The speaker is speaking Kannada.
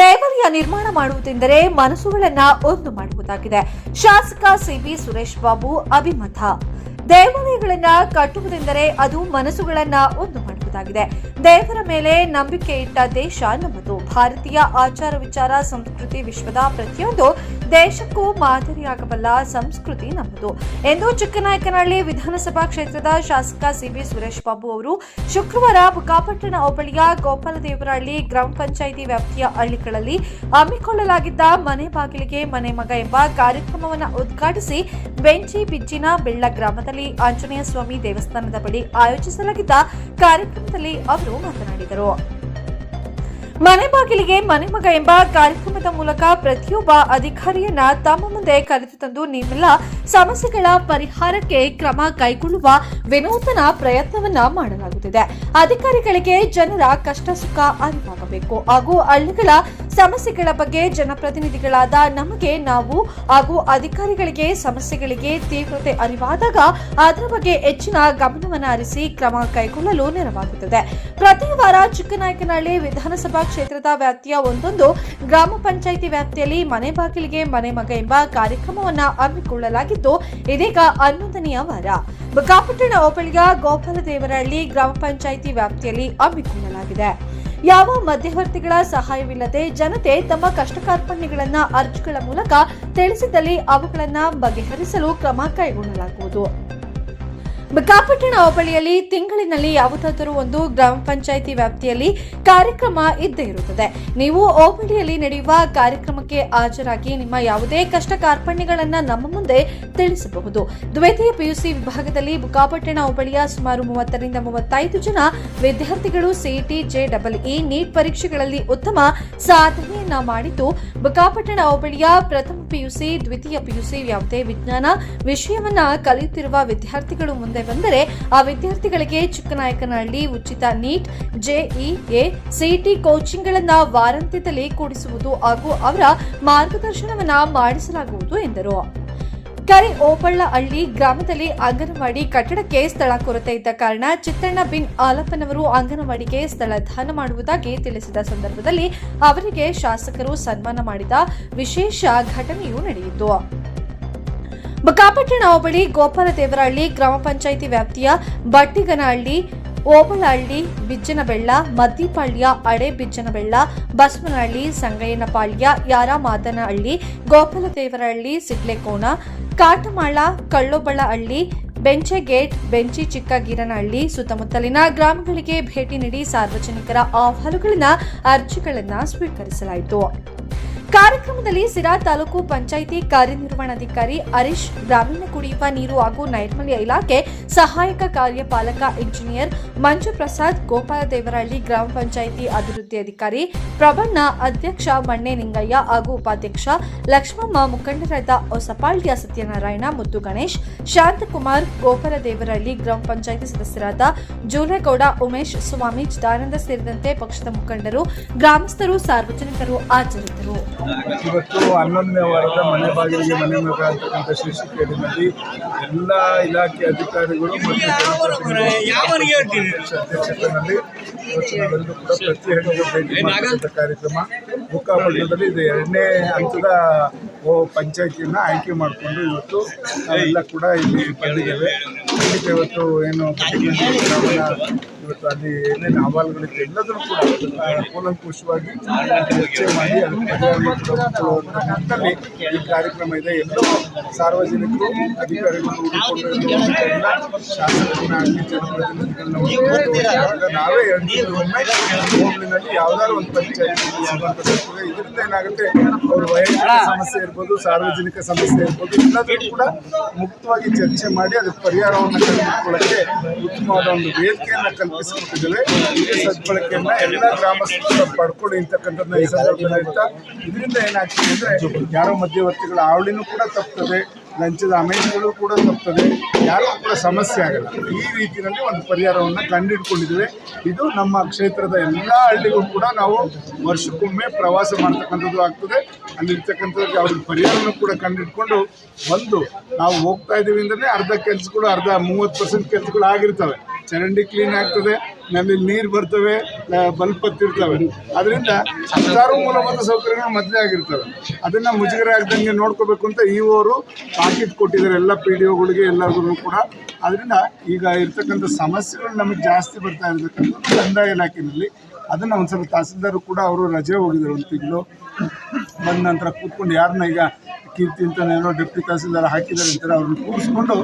ದೇವಾಲಯ ನಿರ್ಮಾಣ ಮಾಡುವುದೆಂದರೆ ಮನಸ್ಸುಗಳನ್ನ ಒಂದು ಮಾಡುವುದಾಗಿದೆ. ಶಾಸಕ ಸಿಬಿ ಸುರೇಶ್ ಬಾಬು ಅಭಿಮತ. ದೇವಾಲಯಗಳನ್ನ ಕಟ್ಟುವುದೆಂದರೆ ಅದು ಮನಸ್ಸುಗಳನ್ನ ಒಂದು ಮಾಡುವುದಾಗಿದೆ. ದೇವರ ಮೇಲೆ ನಂಬಿಕೆ ಇಟ್ಟ ದೇಶ ನಮ್ಮದು. ಭಾರತೀಯ ಆಚಾರ ವಿಚಾರ, ಸಂಸ್ಕೃತಿ ವಿಶ್ವದ ಪ್ರತಿಯೊಂದು ದೇಶಕ್ಕೂ ಮಾದರಿಯಾಗಬಲ್ಲ ಸಂಸ್ಕೃತಿ ನಮ್ಮದು. ಎಂದು ಚಿಕ್ಕನಾಯಕನಹಳ್ಳಿ ವಿಧಾನಸಭಾ ಕ್ಷೇತ್ರದ ಶಾಸಕ ಸಿಬಿ ಸುರೇಶ್ ಬಾಬು ಅವರು ಶುಕ್ರವಾರ ಬುಕಾಪಟ್ಟಣ ಹೋಬಳಿಯ ಗೋಪಾಲದೇವರಹಳ್ಳಿ ಗ್ರಾಮ ಪಂಚಾಯಿತಿ ವ್ಯಾಪ್ತಿಯ ಹಳ್ಳಿಗಳಲ್ಲಿ ಹಮ್ಮಿಕೊಳ್ಳಲಾಗಿದ್ದ ಮನೆ ಬಾಗಿಲಿಗೆ ಮನೆ ಮಗ ಎಂಬ ಕಾರ್ಯಕ್ರಮವನ್ನು ಉದ್ಘಾಟಿಸಿ ಬೆಂಚಿ ಬಿಜ್ಜಿನ ಬೆಳ್ಳ ಗ್ರಾಮದಲ್ಲಿ ಆಂಜನೇಯ ಸ್ವಾಮಿ ದೇವಸ್ಥಾನದ ಬಳಿ ಆಯೋಜಿಸಲಾಗಿದ್ದ ಕಾರ್ಯಕ್ರಮದಲ್ಲಿ ಅವರು ಮಾತನಾಡಿದರು. ಮನೆ ಬಾಗಿಲಿಗೆ ಮನೆ ಮಗ ಎಂಬ ಕಾರ್ಯಕ್ರಮದ ಮೂಲಕ ಪ್ರತಿಯೊಬ್ಬ ಅಧಿಕಾರಿಯನ್ನ ತಮ್ಮ ಮುಂದೆ ಕರೆದು ತಂದು ನೀವೆಲ್ಲ ಸಮಸ್ಯೆಗಳ ಪರಿಹಾರಕ್ಕೆ ಕ್ರಮ ಕೈಗೊಳ್ಳುವ ವಿನೂತನ ಪ್ರಯತ್ನವನ್ನ ಮಾಡಲಾಗುತ್ತಿದೆ. ಅಧಿಕಾರಿಗಳಿಗೆ ಜನರ ಕಷ್ಟ ಸುಖ ಅರಿವಾಗಬೇಕು. ಹಾಗೂ ಹಳ್ಳಿಗಳ ಸಮಸ್ಯೆಗಳ ಬಗ್ಗೆ ಜನಪ್ರತಿನಿಧಿಗಳಾದ ನಮಗೆ ನಾವು ಹಾಗೂ ಅಧಿಕಾರಿಗಳಿಗೆ ಸಮಸ್ಯೆಗಳಿಗೆ ತೀವ್ರತೆ ಅರಿವಾದಾಗ ಅದರ ಬಗ್ಗೆ ಹೆಚ್ಚಿನ ಗಮನವನ್ನು ಹರಿಸಿ ಕ್ರಮ ಕೈಗೊಳ್ಳಲು ನೆರವಾಗುತ್ತದೆ. ಪ್ರತಿ ವಾರ ಚಿಕ್ಕನಾಯಕನಹಳ್ಳಿ ವಿಧಾನಸಭಾ ಕ್ಷೇತ್ರದ ವ್ಯಾಪ್ತಿಯ ಒಂದೊಂದು ಗ್ರಾಮ ಪಂಚಾಯಿತಿ ವ್ಯಾಪ್ತಿಯಲ್ಲಿ ಮನೆ ಬಾಗಿಲಿಗೆ ಮನೆ ಮಗ ಎಂಬ ಕಾರ್ಯಕ್ರಮವನ್ನು ಹಮ್ಮಿಕೊಳ್ಳಲಾಗಿದ್ದು, ಇದೀಗ ಹನ್ನೊಂದನೆಯ ವಾರ. ಬುಕ್ಕಾಪಟ್ಟಣ ಹೋಬಳಿಯ ಗೋಪಾಲದೇವರಹಳ್ಳಿ ಗ್ರಾಮ ಪಂಚಾಯಿತಿ ವ್ಯಾಪ್ತಿಯಲ್ಲಿ ಹಮ್ಮಿಕೊಳ್ಳಲಾಗಿದೆ. ಯಾವ ಮಧ್ಯವರ್ತಿಗಳ ಸಹಾಯವಿಲ್ಲದೆ ಜನತೆ ತಮ್ಮ ಕಷ್ಟ ಕಾರ್ಪಣ್ಯಗಳನ್ನ ಅರ್ಜಿಗಳ ಮೂಲಕ ತಿಳಿಸಿದಲ್ಲಿ ಅವುಗಳನ್ನ ಬಗೆಹರಿಸಲು ಕ್ರಮ ಕೈಗೊಳ್ಳಲಾಗುವುದು. ಬುಕ್ಕಾಪಟ್ಟಣ ಹೋಬಳಿಯಲ್ಲಿ ತಿಂಗಳಿನಲ್ಲಿ ಯಾವುದಾದರೂ ಒಂದು ಗ್ರಾಮ ಪಂಚಾಯಿತಿ ವ್ಯಾಪ್ತಿಯಲ್ಲಿ ಕಾರ್ಯಕ್ರಮ ಇದ್ದೇ ಇರುತ್ತದೆ. ನೀವು ಹೋಬಳಿಯಲ್ಲಿ ನಡೆಯುವ ಕಾರ್ಯಕ್ರಮಕ್ಕೆ ಹಾಜರಾಗಿ ನಿಮ್ಮ ಯಾವುದೇ ಕಷ್ಟ ಕಾರ್ಪಣ್ಯಗಳನ್ನ ನಮ್ಮ ಮುಂದೆ ತಿಳಿಸಬಹುದು. ದ್ವಿತೀಯ ಪಿಯುಸಿ ವಿಭಾಗದಲ್ಲಿ ಬುಕ್ಕಾಪಟ್ಟಣ ಹೋಬಳಿಯ ಸುಮಾರು ಮೂವತ್ತರಿಂದ ಮೂವತ್ತೈದು ಜನ ವಿದ್ಯಾರ್ಥಿಗಳು CET J double E NEET ಪರೀಕ್ಷೆಗಳಲ್ಲಿ ಉತ್ತಮ ಸಾಧನೆಯನ್ನ ಮಾಡಿದ್ದು ಬುಕ್ಕಾಪಟ್ಟಣ ಹೋಬಳಿಯ ಪ್ರಥಮ ಪಿಯುಸಿ, ದ್ವಿತೀಯ ಪಿಯುಸಿ ಯಾವುದೇ ವಿಜ್ಞಾನ ವಿಷಯವನ್ನ ಕಲಿಯುತ್ತಿರುವ ವಿದ್ಯಾರ್ಥಿಗಳು ಮುಂದೆ ಬಂದರೆ ಆ ವಿದ್ಯಾರ್ಥಿಗಳಿಗೆ ಚಿಕ್ಕನಾಯಕನಹಳ್ಳಿ ಉಚಿತ ನೀಟ್ ಜೆಇಎ ಸಿಟಿ ಕೋಚಿಂಗ್ಗಳನ್ನ ವಾರಾಂತ್ಯದಲ್ಲಿ ಕೂಡಿಸುವುದು ಹಾಗೂ ಅವರ ಮಾರ್ಗದರ್ಶನವನ್ನ ಮಾಡಿಸಲಾಗುವುದು ಎಂದರು. ಕರೆ ಓಬಳ್ಳಹಳ್ಳಿ ಗ್ರಾಮದಲ್ಲಿ ಅಂಗನವಾಡಿ ಕಟ್ಟಡಕ್ಕೆ ಸ್ಥಳ ಕೊರತೆ ಇದ್ದ ಕಾರಣ ಚಿತ್ತಣ್ಣ ಬಿನ್ ಆಲಪ್ಪನವರು ಅಂಗನವಾಡಿಗೆ ಸ್ಥಳ ದಾನ ಮಾಡುವುದಾಗಿ ತಿಳಿಸಿದ ಸಂದರ್ಭದಲ್ಲಿ ಅವರಿಗೆ ಶಾಸಕರು ಸನ್ಮಾನ ಮಾಡಿದ ವಿಶೇಷ ಘಟನೆಯೂ ನಡೆಯಿತು. ಬುಕ್ಕಾಪಟ್ಟಣ ಹೋಬಳಿ ಗೋಪಾಲದೇವರಹಳ್ಳಿ, ಗ್ರಾಮ ಪಂಚಾಯಿತಿ ವ್ಯಾಪ್ತಿಯ ಬಟ್ಟಿಗನಹಳ್ಳಿ, ಓಬಳಹಳ್ಳಿ, ಬಿಜ್ಜನಬೆಳ್ಳ, ಮದ್ದಿಪಾಳ್ಯ, ಅಡೆ ಬಿಜ್ಜನಬೆಳ್ಳ, ಬಸವನಹಳ್ಳಿ, ಸಂಗಯ್ಯನಪಾಳ್ಯ, ಯಾರಮಾದನಹಳ್ಳಿ, ಗೋಪಾಲದೇವರಹಳ್ಳಿ ಸಿಡ್ಲೆಕೋಣ ಕಾಟಮಾಳ, ಕಳ್ಳೊಬ್ಬಳಹಳ್ಳಿ, ಬೆಂಚೆಗೇಟ್, ಬೆಂಚಿ ಚಿಕ್ಕಗೀರನಹಳ್ಳಿ, ಸುತ್ತಮುತ್ತಲಿನ ಗ್ರಾಮಗಳಿಗೆ ಭೇಟಿ ನೀಡಿ ಸಾರ್ವಜನಿಕರ ಅಹವಾಲುಗಳಿಂದ ಅರ್ಜಿಗಳನ್ನು ಸ್ವೀಕರಿಸಲಾಯಿತು. ಕಾರ್ಯಕ್ರಮದಲ್ಲಿ ಸಿರಾ ತಾಲೂಕು ಪಂಚಾಯಿತಿ ಕಾರ್ಯನಿರ್ವಹಣಾಧಿಕಾರಿ ಹರೀಶ್, ಗ್ರಾಮೀಣ ಕುಡಿಯುವ ನೀರು ಹಾಗೂ ನೈರ್ಮಲ್ಯ ಇಲಾಖೆ ಸಹಾಯಕ ಕಾರ್ಯಪಾಲಕ ಇಂಜಿನಿಯರ್ ಮಂಜು ಪ್ರಸಾದ್ ಗೋಪಾಲ ದೇವರಹಳ್ಳಿ ಗ್ರಾಮ ಪಂಚಾಯಿತಿ ಅಭಿವೃದ್ಧಿ ಅಧಿಕಾರಿ ಪ್ರಬಣ್ಣ ಅಧ್ಯಕ್ಷ ಮಣ್ಣೆ ನಿಂಗಯ್ಯ ಹಾಗೂ ಉಪಾಧ್ಯಕ್ಷ ಲಕ್ಷ್ಮಮ್ಮ, ಮುಖಂಡರಾದ ಹೊಸಪಾಳ್ಯ ಸತ್ಯನಾರಾಯಣ ಮುದ್ದು ಗಣೇಶ್, ಶಾಂತಕುಮಾರ್ ಗೋಪಾಲ ದೇವರಹಳ್ಳಿ ಗ್ರಾಮ ಪಂಚಾಯಿತಿ ಸದಸ್ಯರಾದ ಜೂಲೇಗೌಡ ಉಮೇಶ್ ಸ್ವಾಮಿ ಚಿದಾನಂದ ಸೇರಿದಂತೆ ಪಕ್ಷದ ಮುಖಂಡರು, ಗ್ರಾಮಸ್ಥರು, ಸಾರ್ವಜನಿಕರು ಹಾಜರಿದ್ದರು. ಇವತ್ತು ಹನ್ನೊಂದನೇ ವಾರದ ಮನೆ ಬಾಗಿಲಿಗೆ ಮನೆ ಮಗ ಅಂತಕ್ಕಂಥ ಶೀರ್ಷಿಕೆಯಲ್ಲಿ ಎಲ್ಲ ಇಲಾಖೆ ಅಧಿಕಾರಿಗಳು ಮತ್ತು ಅಧ್ಯಕ್ಷತೆಯಲ್ಲಿ ಪ್ರತಿ ಹೆಣ್ಣು ಕಾರ್ಯಕ್ರಮ. ಬುಕ್ಕಾಪಟ್ಟಣದಲ್ಲಿ ಇದು ಎರಡನೇ ಹಂತದ ಪಂಚಾಯತಿಯನ್ನು ಆಯ್ಕೆ ಮಾಡಿಕೊಂಡು ಇವತ್ತು ಎಲ್ಲ ಕೂಡ ಇಲ್ಲಿ ಬಂದಿದ್ದೇವೆ. ಇವತ್ತು ಏನು ಇವತ್ತು ಅಲ್ಲಿ ಏನೇನು ಅಹವಾಲುಗಳಿದೆ ಎಲ್ಲದನ್ನು ಕೂಡ ಕೂಲಂಕುಷವಾಗಿ ಚರ್ಚೆ ಮಾಡಿ ಅದಕ್ಕೆ ಪರಿಹಾರ ಈ ಕಾರ್ಯಕ್ರಮ ಇದೆ. ಎಲ್ಲರೂ ಸಾರ್ವಜನಿಕರು ಅಧಿಕಾರಿಗಳು ಹುಡುಕೊಂಡು ಶಾಸಕರನ್ನ ಆಗಲಿ ಜನಪ್ರತಿನಿಧಿಗಳನ್ನ ನಾವೇ ಹೋಬಳಿನಲ್ಲಿ ಯಾವ್ದಾದ್ರು ಒಂದು ಪಂಚಾಯತ್ ಇದರಿಂದ ಏನಾಗುತ್ತೆ? ಅವ್ರ ವೈಯಕ್ತಿಕ ಸಮಸ್ಯೆ ಇರ್ಬೋದು ಸಾರ್ವಜನಿಕ ಸಮಸ್ಯೆ ಇರ್ಬೋದು ಎಲ್ಲದನ್ನು ಕೂಡ ಮುಕ್ತವಾಗಿ ಚರ್ಚೆ ಮಾಡಿ ಅದಕ್ಕೆ ಪರಿಹಾರವನ್ನು ಕಂಡುಕೊಳ್ಳಕ್ಕೆ ಉತ್ತಮವಾದ ಒಂದು ವೇದಿಕೆಯನ್ನು ಕಲ್ಪಿಸಿಕೊಟ್ಟಿದ್ದೇವೆ ಇದೇ ಸದ್ಬಳಕೆಯನ್ನ ಎಲ್ಲ ಗ್ರಾಮಸ್ಥರು ಪಡ್ಕೊಳ್ಳಿ ಅಂತಕ್ಕಂಥದ್ದನ್ನ ಈ ಸಂದರ್ಭದಲ್ಲಿ ಇರ್ತಾ ಇದರಿಂದ ಏನಾಗ್ತದೆ ಅಂದ್ರೆ ಯಾರೋ ಮಧ್ಯವರ್ತಿಗಳ ಆವಳಿನೂ ಕೂಡ ತಪ್ತದೆ, ಲಂಚದ ಅಮೇಜುಗಳು ಕೂಡ ತಪ್ತದೆ ಯಾರಿಗೂ ಕೂಡ ಸಮಸ್ಯೆ ಆಗಲ್ಲ. ಈ ರೀತಿಯಲ್ಲಿ ಒಂದು ಪರಿಹಾರವನ್ನು ಕಂಡುಹಿಡ್ಕೊಂಡಿದ್ದೇವೆ ಇದು ನಮ್ಮ ಕ್ಷೇತ್ರದ ಎಲ್ಲ ಹಳ್ಳಿಗೂ ಕೂಡ ನಾವು ವರ್ಷಕ್ಕೊಮ್ಮೆ ಪ್ರವಾಸ ಮಾಡ್ತಕ್ಕಂಥದ್ದು ಆಗ್ತದೆ. ಅಲ್ಲಿರ್ತಕ್ಕಂಥದ್ದು ಅವ್ರಿಗೆ ಪರಿಹಾರನೂ ಕೂಡ ಕಂಡುಹಿಡ್ಕೊಂಡು ಒಂದು ನಾವು ಹೋಗ್ತಾ ಇದ್ದೀವಿ ಅಂದ್ರೆ ಅರ್ಧ ಕೆಲಸಗಳು, ಅರ್ಧ ಮೂವತ್ತು ಪರ್ಸೆಂಟ್ ಕೆಲಸಗಳು ಆಗಿರ್ತವೆ. ಚರಂಡಿ ಕ್ಲೀನ್ ಆಗ್ತದೆ ನಲ್ಲಿ ನೀರು ಬರ್ತವೆ ಬಲ್ಪ್ ಹತ್ತಿರ್ತವೆ. ಅದರಿಂದ ಹತ್ತಾರು ಮೂಲಭೂತ ಸೌಕರ್ಯಗಳು ಮೊದಲೇ ಆಗಿರ್ತವೆ. ಅದನ್ನ ಮುಜುಗರ ಆಗ್ದಂಗೆ ನೋಡ್ಕೋಬೇಕು ಅಂತ ಇ ಅವರು ತಾಕೀತು ಕೊಟ್ಟಿದ್ದಾರೆ, ಎಲ್ಲ ಪಿ ಡಿ ಒಗಳಿಗೆ ಎಲ್ಲರಿಗೂ ಕೂಡ. ಅದರಿಂದ ಈಗ ಇರ್ತಕ್ಕಂಥ ಸಮಸ್ಯೆಗಳು ನಮಗೆ ಜಾಸ್ತಿ ಬರ್ತಾ ಇರ್ತಕ್ಕಂಥ ಕಂದಾಯ ಇಲಾಖೆಯಲ್ಲಿ ಅದನ್ನು ಒಂದು ಸ್ವಲ್ಪ ತಹಸೀಲ್ದಾರು ಕೂಡ ಅವರು ರಜೆ ಹೋಗಿದ್ದಾರೆ ಒಂದು ತಿಂಗಳು. ಬಂದ ನಂತರ ಕೂತ್ಕೊಂಡು ಯಾರನ್ನ ಈಗ ಕೀರ್ತಿ ಅಂತ ಏನೋ ಡೆಪ್ಟಿ ತಹಸೀಲ್ದಾರ್ ಹಾಕಿದ್ದಾರೆ ಅಂತಾರೆ, ಅವ್ರನ್ನ ಕೂರಿಸ್ಕೊಂಡು